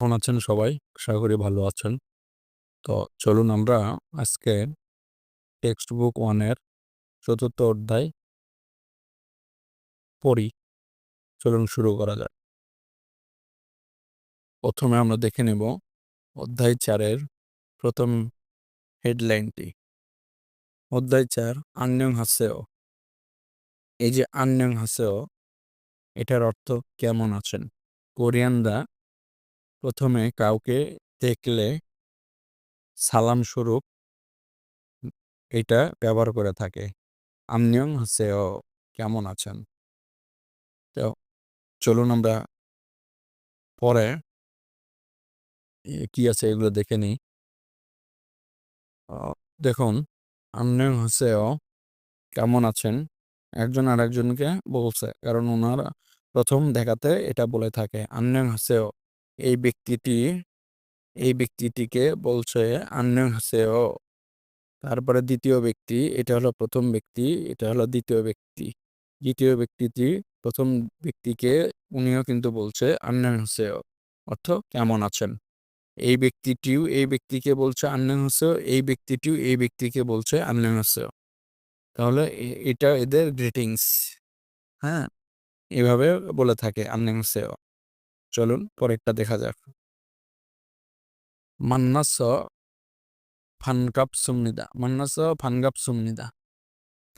কেমন আছেন সবাই? আশা করি ভালো আছেন। তো চলুন আমরা আজকে টেক্সট বুক ওয়ানের চতুর্থ অধ্যায় পড়ি। চলুন শুরু করা যাক। প্রথমে আমরা দেখে নেব অধ্যায় চারের প্রথম হেডলাইনটি অধ্যায় চার, আন্যং হাসেও এই যে আন্যং হাসেও এটার অর্থ কেমন আছেন? কোরিয়ানরা প্রথমে কাউকে দেখলে সালাম স্বরূপ এটা ব্যবহার করে থাকে। আমনিয়ং হচ্ছে ও কেমন আছেন? তো চলুন আমরা পরে কি আছে এগুলো দেখে নিই। দেখুন, আমনিয়ং হচ্ছে ও কেমন আছেন? একজন আরেকজনকে বলছে, কারণ ওনারা প্রথম দেখাতে এটা বলে থাকে। আন্যাং হাসেও এই ব্যক্তিটি, এই ব্যক্তিটিকে বলছে আন্নাং ও তারপরে দ্বিতীয় ব্যক্তি, এটা হলো প্রথম ব্যক্তি, এটা হলো দ্বিতীয় ব্যক্তি। দ্বিতীয় ব্যক্তিটি, প্রথম ব্যক্তিকে উনিও কিন্তু বলছে আন্নাং ও অর্থ কেমন আছেন? এই ব্যক্তিটিও, এই ব্যক্তিকে বলছে আন্নাং হাসেও। এই ব্যক্তিটিও, এই ব্যক্তিকে বলছে আন্নাং হাসেও। তাহলে এটা এদের গ্রিটিংস। হ্যাঁ? এভাবে বলে থাকে আন্নাং হাসেও। চলুন, পরেরটা দেখা যাক। মান্নাস ফানকাপ সুমনিদা, মান্নাস ফানকাপ সুমনিদা।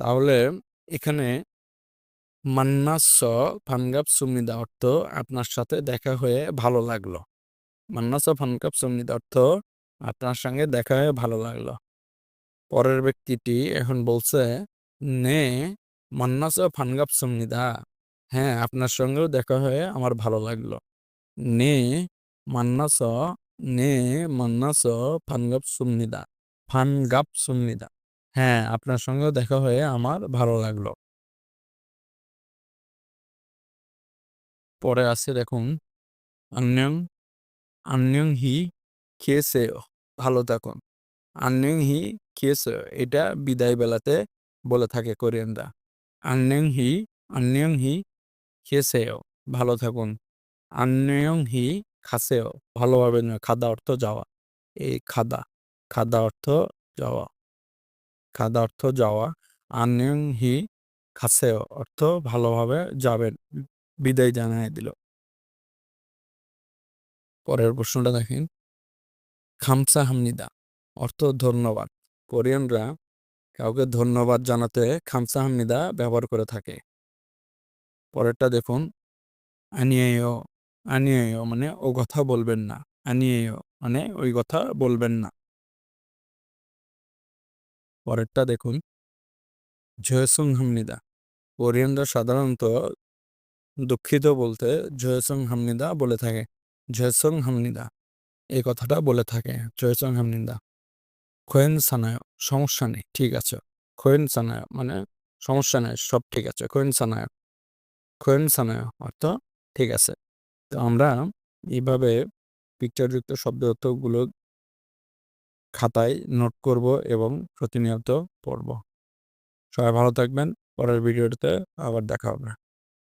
তাহলে এখানে মান্নাস ফানকাপ সুমনিদা অর্থ আপনার সাথে দেখা হয়ে ভালো লাগল। মান্নাস ফানকাপ সুমনিদা অর্থ আপনার সঙ্গে দেখা হয়ে ভালো লাগল। পরের ব্যক্তিটি এখন বলছে, নে, মান্নাস ফানকাপ সুমনিদা। হ্যাঁ আপনার সঙ্গেও দেখা হয়ে আমার ভালো লাগল। 네 만나서 네 만나서 반갑습니다. 반갑습니다 হ্যাঁ, আপনার সঙ্গেও দেখা হয়ে আমার ভালো লাগলো। পরে আছে দেখুন 안녕 안녕히 계세요 ভালো থাকুন। 안녕히 계세요 এটা বিদায় বেলাতে বলে থাকে কোরিয়ানরা। 안녕히 안녕히 계세요 ভালো থাকুন। আন্নয়ং হি খাসেও ভালোভাবে নয়, খাদা অর্থ যাওয়া। এই খাদা খাদা অর্থ যাওয়া। খাদা অর্থ যাওয়া আন্নয়ং হি খাসেও অর্থ ভালোভাবে যাবেন বিদায় জানাই দিল। পরের প্রশ্নটা দেখেন। খামসা হামনিদা, অর্থ ধন্যবাদ। কোরিয়ানরা কাউকে ধন্যবাদ জানাতে খামসা হামনিদা ব্যবহার করে থাকে। পরেরটা দেখুন আনিয়েও আনিয়েও মানে ও কথা বলবেন না। আনিয়েও মানে ওই কথা বলবেন না। পরেরটা দেখুন। জয়সং হামনিদা। কোরিয়ানরা সাধারণত দুঃখিত বলতে জয়সং হামনিদা বলে থাকে। জয়সং হামনিদা, এই কথাটা বলে থাকে জয়সং হামনিদা। খোয়েন সানায়, সমস্যা নেই, ঠিক আছে। খোয়েন সানায় মানে সমস্যা নেই, সব ঠিক আছে। খোয়েন সানায় খোয়েন সানায় অর্থ ঠিক আছে। তো আমরা এইভাবে পিকচারযুক্ত শব্দ অর্থগুলো খাতায় নোট করব এবং প্রতিনিয়ত পড়ব। সবাই ভালো থাকবেন। পরের ভিডিওতে আবার দেখা হবে।